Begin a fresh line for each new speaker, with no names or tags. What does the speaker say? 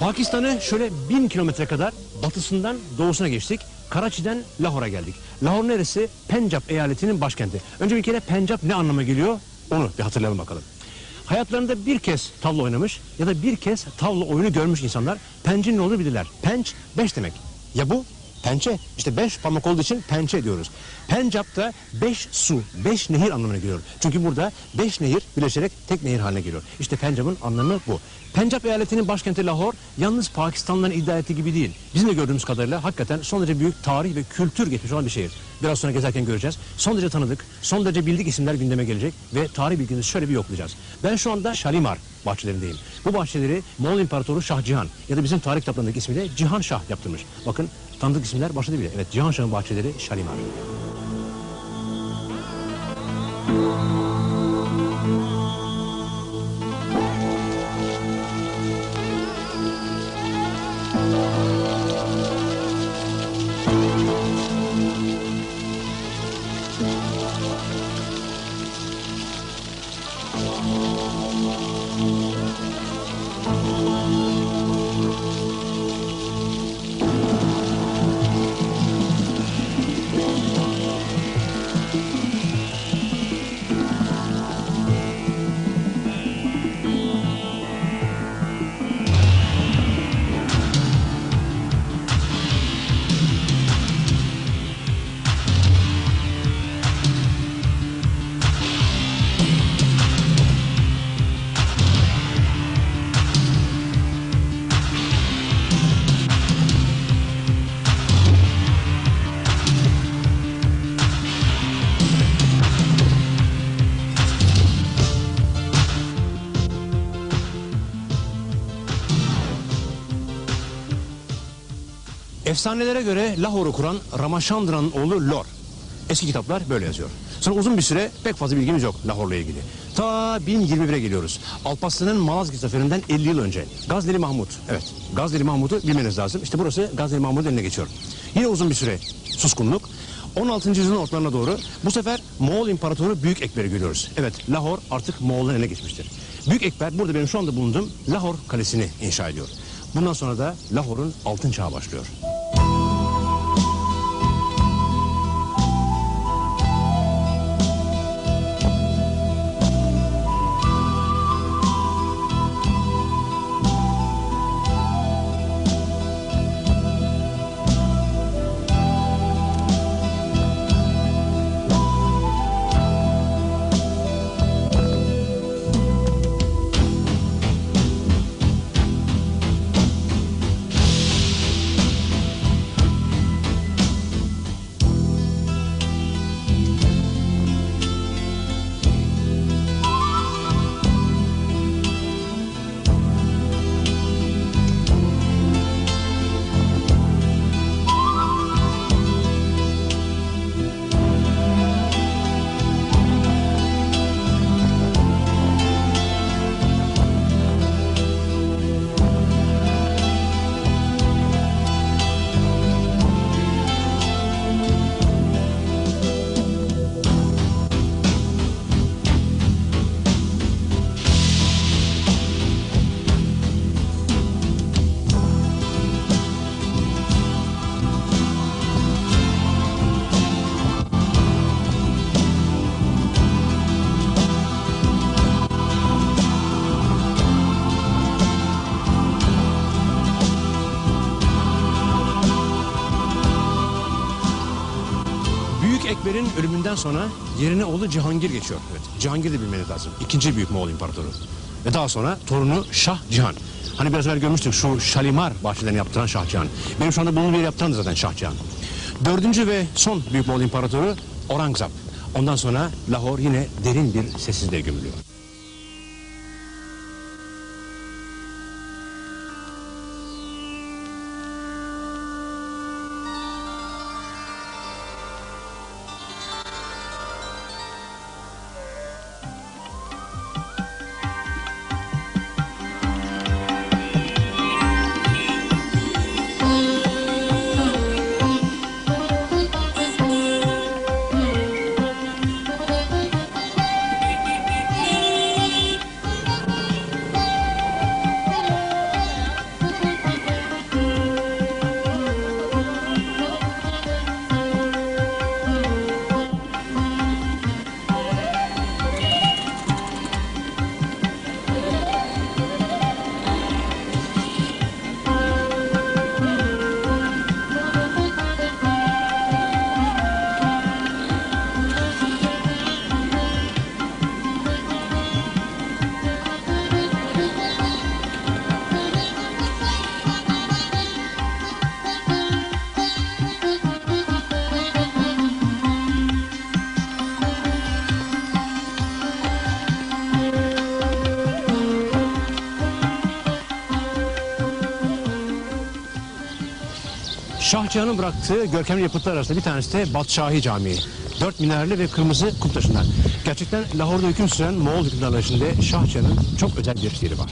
Pakistan'ı şöyle bin kilometre kadar batısından doğusuna geçtik. Karachi'den Lahor'a geldik. Lahor neresi? Pencap eyaletinin başkenti. Önce bir kere Pencap ne anlama geliyor? Onu bir hatırlayalım bakalım. Hayatlarında bir kez tavla oynamış ya da bir kez tavla oyunu görmüş insanlar pencin ne olduğunu bilirler. Penç beş demek. Ya bu? Pençe. İşte beş parmak olduğu için pençe diyoruz. Pencap'ta beş su, beş nehir anlamına geliyor. Çünkü burada beş nehir birleşerek tek nehir haline geliyor. İşte Pencap'ın anlamı bu. Pencap eyaletinin başkenti Lahor yalnız Pakistanlıların iddia ettiği gibi değil. Bizim de gördüğümüz kadarıyla hakikaten son derece büyük tarih ve kültür geçmiş olan bir şehir. Biraz sonra gezerken göreceğiz. Son derece tanıdık, son derece bildik isimler gündeme gelecek ve tarih bilgimizi şöyle bir yoklayacağız. Ben şu anda Shalimar bahçelerindeyim. Bu bahçeleri Moğol İmparatoru Şah Cihan ya da bizim tarih kitaplarındaki ismiyle Cihan Şah yaptırmış. Bakın tanıdık isimler başladı bile. Evet Cihan Şah'ın bahçeleri Shalimar. Efsanelere göre Lahor'u kuran Ramachandra'nın oğlu Lor. Eski kitaplar böyle yazıyor. Sonra uzun bir süre pek fazla bilgimiz yok Lahor'la ilgili. Ta 1021'e geliyoruz. Alparslan'ın Malazgirt Zaferi'nden 50 yıl önce. Gazneli Mahmut. Evet, Gazneli Mahmut'u bilmeniz lazım. İşte burası Gazneli Mahmut'un eline geçiyor. Yine uzun bir süre suskunluk. 16. yüzyılın ortalarına doğru bu sefer Moğol İmparatoru Büyük Ekber'i görüyoruz. Evet, Lahor artık Moğolların eline geçmiştir. Büyük Ekber burada benim şu anda bulunduğum Lahor Kalesi'ni inşa ediyor. Bundan sonra da Lahor'un altın çağı başlıyor. Ekber'in ölümünden sonra yerine oğlu Cihangir geçiyor. Evet, Cihangir de bilmeniz lazım. İkinci büyük Moğol İmparatoru. Ve daha sonra torunu Şah Cihan. Hani biraz evvel görmüştük şu Şalimar bahçelerini yaptıran Şah Cihan. Benim şu anda bulunduğum yeri yaptıran zaten Şah Cihan. Dördüncü ve son büyük Moğol İmparatoru Orangzab. Ondan sonra Lahor yine derin bir sessizliğe gömülüyor. Şahçıhan'ın bıraktığı görkemli yapıtlar arasında bir tanesi de Batşahi Camii. Dört minareli ve kırmızı kum taşından. Gerçekten Lahor'da hüküm süren Moğol hükümdarları içinde Şahçıhan'ın çok özel bir yeri var.